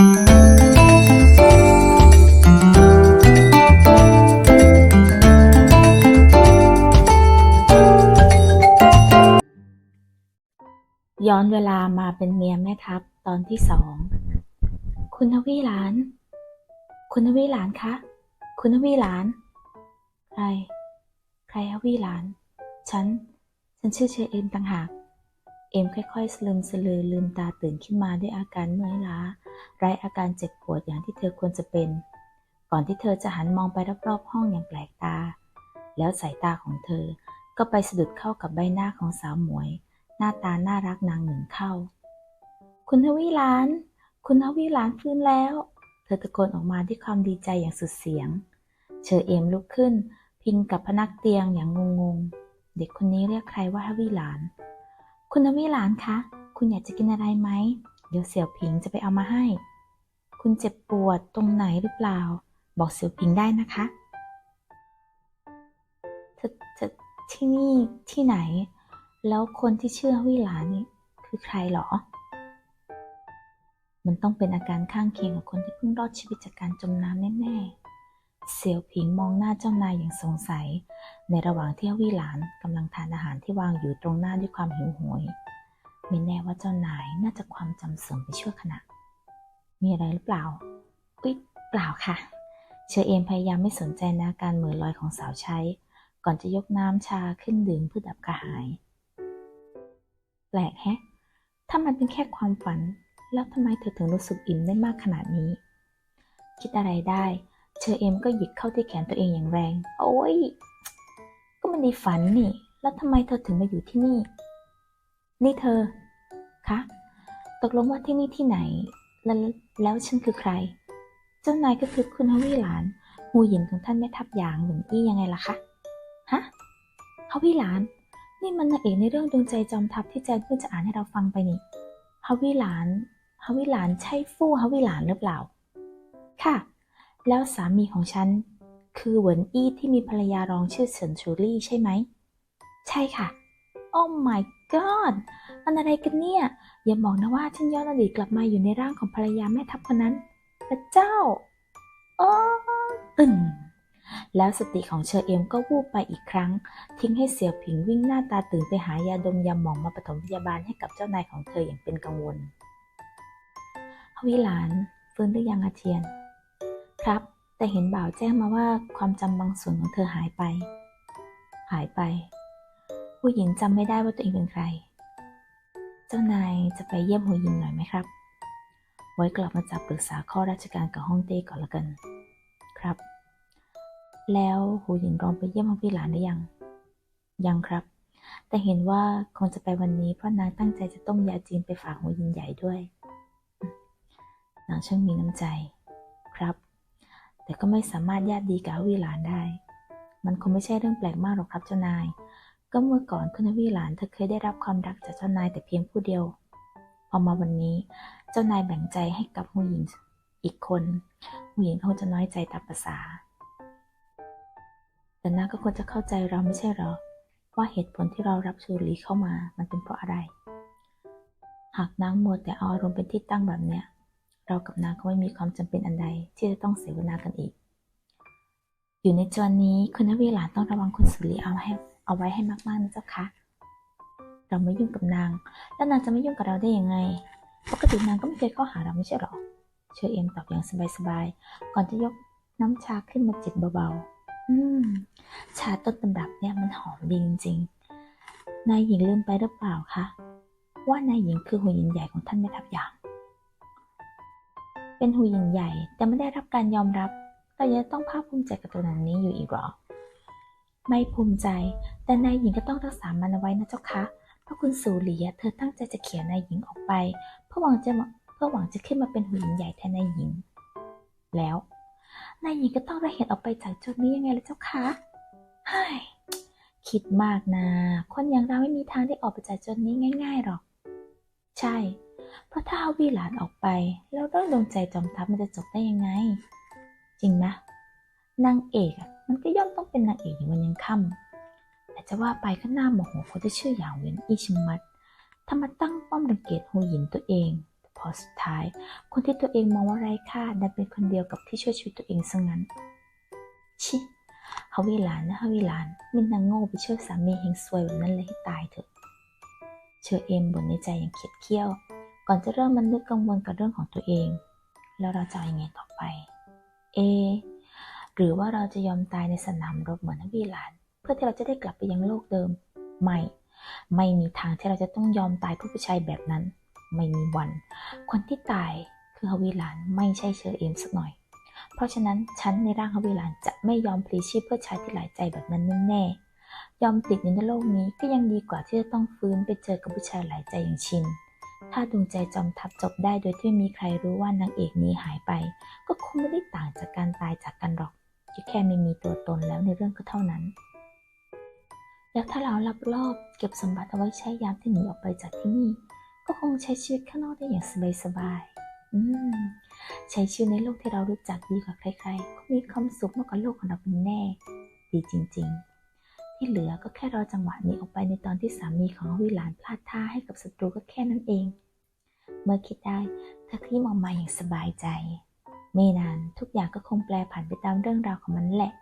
ย้อนเวลามาเป็นเมียแม่ทัพตอนที่สอง คุณทวีหลาน คุณทวีหลานคะ คุณทวีหลาน ใคร ใครทวีหลาน ฉัน ฉันชื่อเชเอมต่างหาก เอ็มค่อยๆสลืมสลือลืมตาตื่นขึ้นมาด้วยอาการเมื่อยล้า ไร้อาการเจ็บปวดอย่างที่เธอควรจะเป็น ก่อนที่เธอจะหันมองไปรอบๆห้องอย่างแปลกตา แล้วสายตาของเธอก็ไปสะดุดเข้ากับใบหน้าของสาวหมวย หน้าตาน่ารักนางหนึ่งเข้า คุณทวีลาน คุณทวีลานฟื้นแล้ว เธอตะโกนออกมาด้วยความดีใจอย่างสุดเสียง เชอเอ็มลุกขึ้น พิงกับพนักเตียงอย่างงงๆ เด็กคนนี้เรียกใครว่าทวีลาน คุณทวีหลานคะ คุณอยากจะกินอะไรไหม เดี๋ยวเสี่ยวผิงจะไปเอามาให้ คุณเจ็บปวดตรงไหนหรือเปล่า บอกเสี่ยวผิงได้นะคะเธอเธอที่นี่ที่ไหน แล้วคนที่เชื่อวีหลานนี่คือใครเหรอ มันต้องเป็นอาการข้างเคียงกับคนที่เพิ่งรอดชีวิตจากการจมน้ำแน่ๆ เสี่ยวผิงมองหน้าเจ้านายอย่างสงสัย ในระหว่างที่วีหลานกำลังทานอาหารที่วางอยู่ตรงหน้าด้วยความหิวโหยไม่แน่ว่าเจ้านายน่าจะความจำเสื่อมไปชั่วขณะ มีอะไรหรือเปล่าอุ๊ยเปล่าค่ะ เชอเอมพยายามไม่สนใจนาการเหมือลอยของสาวใช้ ก่อนจะยกน้ำชาขึ้นดื่มเพื่อดับกระหาย แปลกแฮะ ถ้ามันเป็นแค่ความฝัน แล้วทำไมเธอถึงรู้สึกอิ่มได้มากขนาดนี้ คิดอะไรได้ เชอเอมก็หยิกเข้าที่แขนตัวเองอย่างแรง โอ้ย มันในฝันนี่ แล้วทำไมเธอถึงมาอยู่ที่นี่ นี่เธอ คะ ตกลงว่าที่นี่ที่ไหน แล้วแล้วฉันคือใคร เจ้านายก็คือคุณฮาวิหลาน หูหยินของท่านแม่ทัพหยางเหมือนอี้ยังไงล่ะคะ ฮะฮาวิหลาน นี่มันนางเอกในเรื่องดวงใจจอมทัพที่แจนเพิ่งจะอ่านให้เราฟังไปนี่ฮาวิหลานฮาวิหลานใช่ฟู่ฮาวิหลานหรือเปล่า ค่ะ แล้วสามีของฉัน คือเหวินอี้ที่มีภรรยารองชื่อเฉินชูลี่ใช่ไหม ใช่ค่ะ โอ้ my god มันอะไรกันเนี่ย อย่าบอกนะว่าฉันย้อนอดีตกลับมาอยู่ในร่างของภรรยาแม่ทัพคนนั้นพระเจ้าโอ้ตึงแล้วสติของเชอเอมก็วูบไปอีกครั้ง ทิ้งให้เสี่ยวผิงวิ่งหน้าตาตื่นไปหายาดมยาหมองมาปฐมพยาบาลให้กับเจ้านายของเธออย่างเป็นกังวลฮวิหลานฟื้นหรือยังอาเทียน ครับ แต่เห็นบ่าวแจ้งมาว่าความจำบางส่วนของเธอหายไป หายไป ผู้หญิงจำไม่ได้ว่าตัวเองเป็นใคร เจ้านายจะไปเยี่ยมหูยินหน่อยไหมครับ ไว้กลับมาจับปรึกษาข้อราชการกับฮ่องเต้ก่อนละกัน ครับ แล้วหูหยินรองไปเยี่ยมพี่หลานหรือยัง ยังครับ แต่เห็นว่าคงจะไปวันนี้เพราะนางตั้งใจจะต้มยาจีนไปฝากหูหยินใหญ่ด้วยนางช่างมีน้ำใจ แต่ก็ไม่สามารถญาติดีกับวีหลานได้ มันคงไม่ใช่เรื่องแปลกมากหรอกครับเจ้านาย ก็เมื่อก่อนคุณวีหลานเธอเคยได้รับความรักจากเจ้านายแต่เพียงผู้เดียว พอมาวันนี้เจ้านายแบ่งใจให้กับหูหญิงอีกคนหูหญิงคงจะน้อยใจตามภาษา แต่น้าก็ควรจะเข้าใจเราไม่ใช่หรอว่าเหตุผลที่เรารับชูหลีเข้ามา มันเป็นเพราะอะไร หากนางมัวแต่เอาอารมณ์เป็นที่ตั้งแบบเนี้ย เรากับนางก็ไม่มีความจำเป็นอันใดที่จะต้องเสวนากันอีก อยู่ในจวนนี้คุณนวีหลานต้องระวังคุณสุรีเอาให้เอาไว้ให้มากๆนะเจ้าคะเราไม่ยุ่งกับนาง แล้วนางจะไม่ยุ่งกับเราได้ยังไง ปกตินางก็ไม่เคยเข้าหาเราไม่ใช่หรอ เชอเอ็มตอบอย่างสบายๆ ก่อนจะยกน้ำชาขึ้นมาจิบเบาๆ อืม ชาต้นตำรับเนี่ยมันหอมดีจริงๆ นายหญิงลืมไปหรือเปล่าคะ ว่านายหญิงคือหูหญิงใหญ่ของท่านแม่ทัพหยาง เป็นหูหญิงใหญ่ แต่ไม่ได้รับการยอมรับเรายังต้องภาคภูมิใจกับตัวหนังนี้อยู่อีกหรอ ไม่ภูมิใจ แต่นายหญิงก็ต้องรักษามันเอาไว้นะเจ้าคะเพราะคุณสูหลีเธอตั้งใจจะเขียนนายหญิงออกไป เพื่อหวังจะเพื่อหวังจะขึ้นมาเป็นหูหญิงใหญ่แทนนายหญิง แล้วนายหญิงก็ต้องระเหตุออกไปจากจุดนี้ยังไงล่ะเจ้าคะเฮ้ยคิดมากนะ คนอย่างเราไม่มีทางได้ออกไปจากจุดนี้ง่าย ๆหรอก ใช่ เพราะถ้าเอาวีหลานออกไป แล้วเรื่องดวงใจจอมทัพมันจะจบได้ยังไง จริงนะนางเอกมันก็ย่อมต้องเป็นนางเอกอย่างวันยังค่ำแต่จะว่าไปก็น่าโมโหคนที่ชื่อหยางเวนอีชิมัดทำมาตั้งป้อมรังเกียจหูหยินตัวเองพพอสุดท้าย คนที่ตัวเองมองว่าไร้ค่าดันเป็นคนเดียวกับที่ช่วยชีวิตตัวเองซะงั้น ชิฮาวิลานนะฮาวิลานมินนางโง่ไปช่วยสามีเฮงซวยแบบนั้นเลยให้ตายเถอะ เชอเอมบ่นในใจอย่างเข็ดเคี้ยว ก่อนจะเริ่มมันนึกกังวลกับเรื่องของตัวเอง แล้วเราจะยังไงต่อไป เอ หรือว่าเราจะยอมตายในสนามรบเหมือนฮาวิหลาน เพื่อที่เราจะได้กลับไปยังโลกเดิม ไม่ ไม่มีทางที่เราจะต้องยอมตายเพื่อผู้ชายแบบนั้น ไม่มีวัน คนที่ตายคือฮวิหลานไม่ใช่เชอเอมสักหน่อย เพราะฉะนั้นฉันในร่างฮวิหลานจะไม่ยอมพลีชีพเพื่อชายที่หลายใจแบบนั้นแน่ๆยอมติดอยู่ในโลกนี้ก็ยังดีกว่าที่จะต้องฟื้นไปเจอกับผู้ชายหลายใจอย่างชิน ถ้าดวงใจจอมทัพจบได้โดยที่มีใครรู้ว่านางเอกนี้หายไป ก็คงไม่ได้ต่างจากการตายจากกันหรอกแค่ไม่มีตัวตนแล้วในเรื่องก็เท่านั้น แล้วถ้าเราลับรอบเก็บสมบัติเอาไว้ใช้ยามที่หนีออกไปจากที่นี่ ก็คงใช้ชีวิตข้างนอกได้อย่างสบายๆอืมใช้ชีวิตในโลกที่เรารู้จักดีกว่าใครๆก็มีความสุขมากกว่าโลกของเราเป็นแน่ ดีจริง ๆ ที่เหลือก็แค่รอจังหวะหนี้ออกไปในตอนที่สามีของวิหลานพลาดท่าให้กับศัตรูก็แค่นั้นเอง เมื่อคิดได้เธอคลี่มออกมาอย่างสบายใจ ไม่นานทุกอย่างก็คงแปลผันไปตามเรื่องราวของมันแหละ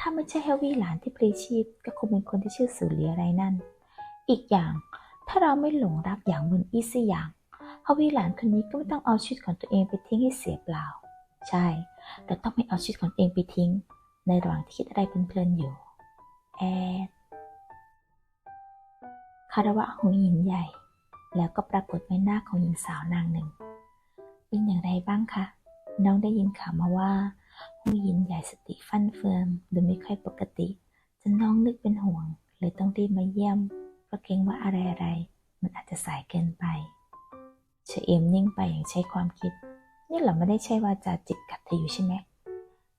ถ้าไม่ใช่เฮลวี่หลานที่พลีชีพ ก็คงเป็นคนที่ชื่อสุรีอะไรนั่น อีกอย่างถ้าเราไม่หลงรักอย่างมุนอี้สักอย่างเฮลวี่หลานคนนี้ก็ไม่ต้องเอาชีวิตของตัวเองไปทิ้งให้เสียเปล่า ใช่เราต้องไม่เอาชีวิตของตัวเองไปทิ้ง ในระหว่างที่คิดอะไรเพลินๆอยู่ แอดคารวะของหญิงใหญ่ แล้วก็ปรากฏใบหน้าของหญิงสาวนางหนึ่ง เป็นอย่างไรบ้างคะ น้องได้ยินข่าวมาว่าผู้หญิงใหญ่สติฟั่นเฟือนดูไม่ค่อยปกติ จนน้องนึกเป็นห่วงเลยต้องรีบมาเยี่ยมเพราะเกรงว่าอะไรอะไรๆมันอาจจะสายเกินไปเชอเอมนิ่งไปอย่างใช้ความคิด นี่เราไม่ได้ใช่ว่าจะจิกกัดเธออยู่ใช่ไหม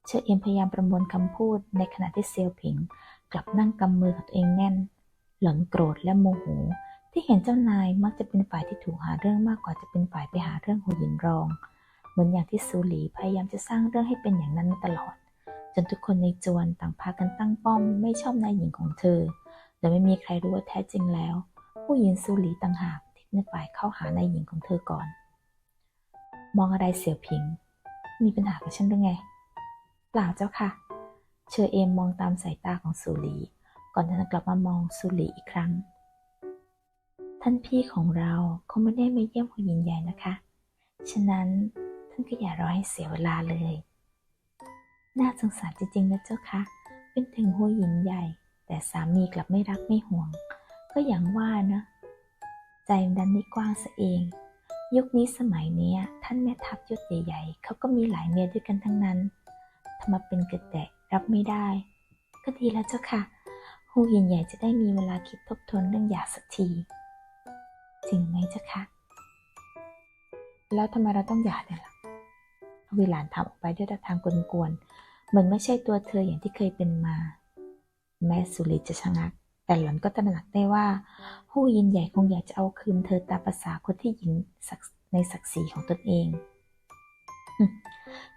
เชอเอมพยายามประมวลคำพูดในขณะที่เซียวผิง กลับนั่งกำมือกับตัวเองแน่น หลังโกรธและโมโห ที่เห็นเจ้านายมักจะเป็นฝ่ายที่ถูกหาเรื่องมากกว่าจะเป็นฝ่ายไปหาเรื่องหูหยินรอง เหมือนอย่างที่ซูหลีพยายามจะสร้างเรื่องให้เป็นอย่างนั้นมาตลอด จนทุกคนในจวนต่างพากันตั้งป้อมไม่ชอบนายหญิงของเธอโดยไม่มีใครรู้ว่าแท้จริงแล้ว ผู้หญิงซูหลีต่างหากที่เป็นฝ่ายเข้าหานายหญิงของเธอก่อน มองอะไรเสี่ยวผิง มีปัญหากับฉันหรือไง เปล่าเจ้าค่ะ เชอเอมมองตามสายตาของซูหลีก่อนจะกลับมามองซูหลีอีกครั้ง ท่านพี่ของเราคงไม่ได้มาเยี่ยมผู้หญิงใหญ่นะคะ ฉะนั้นท่านก็อย่ารอให้เสียเวลาเลย น่าสงสารจริงๆนะเจ้าคะ เป็นถึงหัวหญิงใหญ่ แต่สามีกลับไม่รักไม่ห่วง ก็อย่างว่านะ ใจมันดันไม่กว้างซะเอง ยุคนี้สมัยเนี้ยท่านแม่ทัพยศใหญ่ๆเขาก็มีหลายเมียด้วยกันทั้งนั้นทำมาเป็นกระแตะ รับไม่ได้ ก็ดีแล้วเจ้าค่ะหูหญิงใหญ่จะได้มีเวลาคิดทบทวนเรื่องหย่าสักทีจริงไหมเจ้าค่ะแล้วทำไมเราต้องหย่าเนี่ยล่ะวิหลานถามออกไปด้วยท่าทางกวนๆเหมือนไม่ใช่ตัวเธออย่างที่เคยเป็นมา แม่สุริจะชะงัก แต่หล่อนก็ตระหนักได้ว่าหู้ยินใหญ่คงอยากจะเอาคืนเธอตามภาษาคนที่หญิงศักในศักดิ์ศรีของตนเอง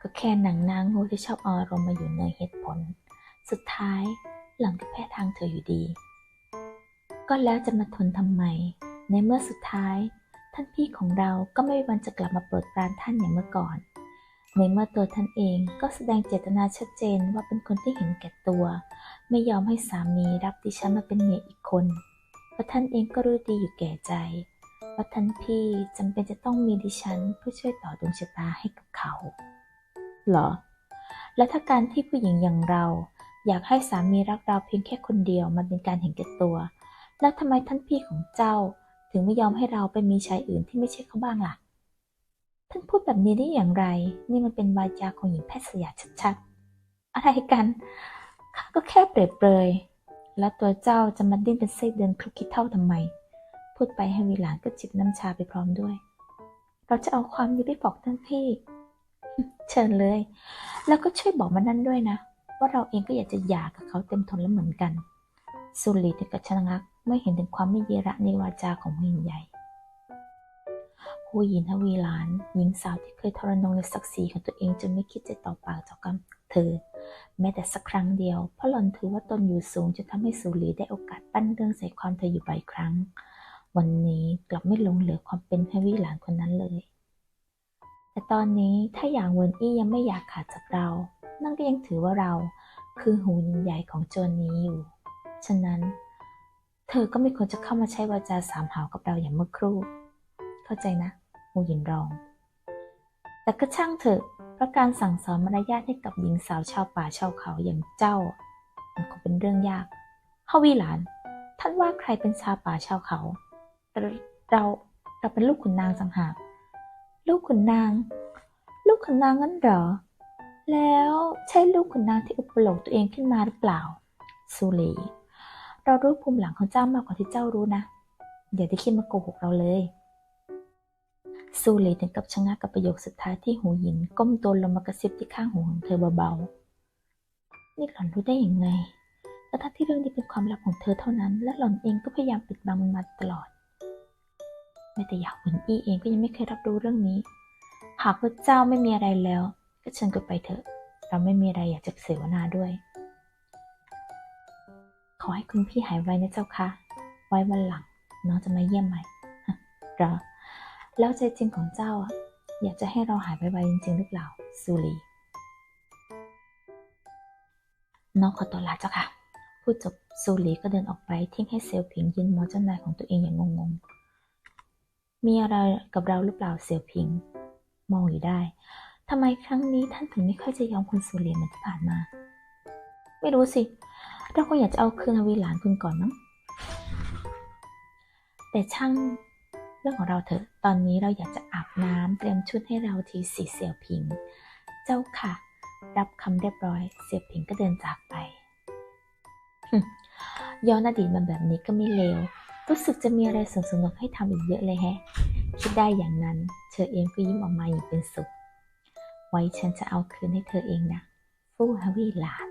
ก็แค่หนังนางง่ที่ชอบอารมณ์มาอยู่ในเหตุผล สุดท้ายหลังก็แพ้ทางเธออยู่ดี ก็แล้วจะมาทนทำไม ในเมื่อสุดท้าย ท่านพี่ของเราก็ไม่มีวันจะกลับมาโปรดปรานท่านอย่างเมื่อก่อน ในเมื่อตัวท่านเองก็แสดงเจตนาชัดเจนว่าเป็นคนที่เห็นแก่ตัว ไม่ยอมให้สามีรับดิฉันมาเป็นเมียอีกคนเพราะท่านเองก็รู้ดีอยู่แก่ใจ ว่าท่านพี่จำเป็นจะต้องมีดิฉันเพื่อช่วยต่อดวงชะตาให้กับเขา เหรอ และถ้าการที่ผู้หญิงอย่างเรา อยากให้สามีรักเราเพียงแค่คนเดียวมันเป็นการเห็นแก่ตัว แล้วทำไมท่านพี่ของเจ้า ถึงไม่ยอมให้เราไปมีชายอื่นที่ไม่ใช่เขาบ้างล่ะ ท่านพูดแบบนี้ได้อย่างไร นี่มันเป็นวาจาของหญิงแพทย์สยาชัดๆ อะไรกันข้าก็แค่เปรยเปรยแล้วตัวเจ้าจะมาดิ้นเป็นไส้เดือนคลุกคิดเท่าทำไม ดไปให้วิหลานก็จิบน้ำชาไปพร้อมด้วย เราจะเอาความนี้ไปบอกท่านพี่ เชิญเลย แล้วก็ช่วยบอกมานั่นด้วยนะ ว่าเราเองก็อยากจะหย่ากับเขาเต็มทนแล้วเหมือนกันสุรีถึงกับชะงักไม่เห็นถึงความไม่เยระในวาจาของผู้หญิงใหญ่ผู้หญิงทวีหลาน หญิงสาวที่เคยทรนงในศักดิ์ศรีของตัวเองจนไม่คิดจะต่อปากต่อคำเธอ แม้แต่สักครั้งเดียวเพราะหล่อนถือว่าตนอยู่สูงจนทำให้สุรีได้โอกาสปั้นเรื่องใส่ความเธออยู่บ่อยครั้ง วันนี้กลับไม่หลงเหลือความเป็นทวีหลานคนนั้นเลย แต่ตอนนี้ถ้าอย่างเวินอี้ยังไม่อยากขาดจากเรา นั่นก็ยังถือว่าเราคือหูยินใหญ่ของโจรนี้อยู่ ฉะนั้น เธอก็ไม่ควรจะเข้ามาใช้วาจาสามหาวกับเราอย่างเมื่อครู่ เข้าใจนะหูหยินรอง แต่ก็ช่างเถอะเพราะการสั่งสอนมารยาทให้กับหญิงสาวชาวป่าชาวเขาอย่างเจ้า มันคงเป็นเรื่องยากเฮาวีหลาน ท่านว่าใครเป็นชาวป่าชาวเขา เราเราเราเป็นลูกขุนนางสังหากลูกขุนนาง ลูกขุนนางงั้นเหรอ แล้วใช่ลูกขุนนางที่อุปโลกตัวเองขึ้นมาหรือเปล่าซูลีเรารู้ภูมิหลังของเจ้ามากกว่าที่เจ้ารู้นะอย่าได้คิดมาโกหกเราเลยซูลีถึงกับชะงักกับประโยคสุดท้ายที่หูหยินก้มตัวลงมากระซิบที่ข้างหูของเธอเบาๆ นี่หล่อนรู้ได้ยังไงแต่ทั้งที่เรื่องนี้เป็นความลับของเธอเท่านั้น และหล่อนเองก็พยายามปิดบังมันมาตลอด แม้แต่หยาหวนอี้เองก็ยังไม่เคยรับรู้เรื่องนี้ หากว่าเจ้าไม่มีอะไรแล้ว ก็เชิญกันไปเถอะ เราไม่มีอะไรอยากจะเสวนาด้วย ขอให้คุณพี่หายไวนะเจ้าค่ะไว้วันหลังน้องจะมาเยี่ยมใหม่หรอแล้วใจจริงของเจ้าอะอยากจะให้เราหายไวจริงๆหรือเปล่าซูลีน้องขอตัวลาเจ้าค่ะ พูดจบซูลีก็เดินออกไปทิ้งให้เซียวผิงยืนมองเจ้านายของตัวเองอย่างงงๆ มีอะไรกับเราหรือเปล่าเซียวผิง มองอยู่ได้ทำไมครั้งนี้ท่านถึงไม่ค่อยจะยอมคุณซูลียนเหมือนที่ผ่านมา ไม่รู้สิ เราคงอยากจะเอาคืนาวีหลานคุณก่อนมั้งแต่ช่างเรื่องของเราเถอะ ตอนนี้เราอยากจะอาบน้ำเตรียมชุดให้เราทีสีเสี่ยวผิง เจ้าค่ะ รับคำเรียบร้อย เสี่ยวผิงก็เดินจากไปย้อนอดีตมาแบบนี้ก็ไม่เลว รู้สึกจะมีอะไรสนุกให้ทำอีกเยอะเลยแฮะ คิดได้อย่างนั้น เธอเองก็ยิ้มออกมาอย่างเป็นสุข ไว้ฉันจะเอาคืนให้เธอเองนะฟู่ฮาวีหลาน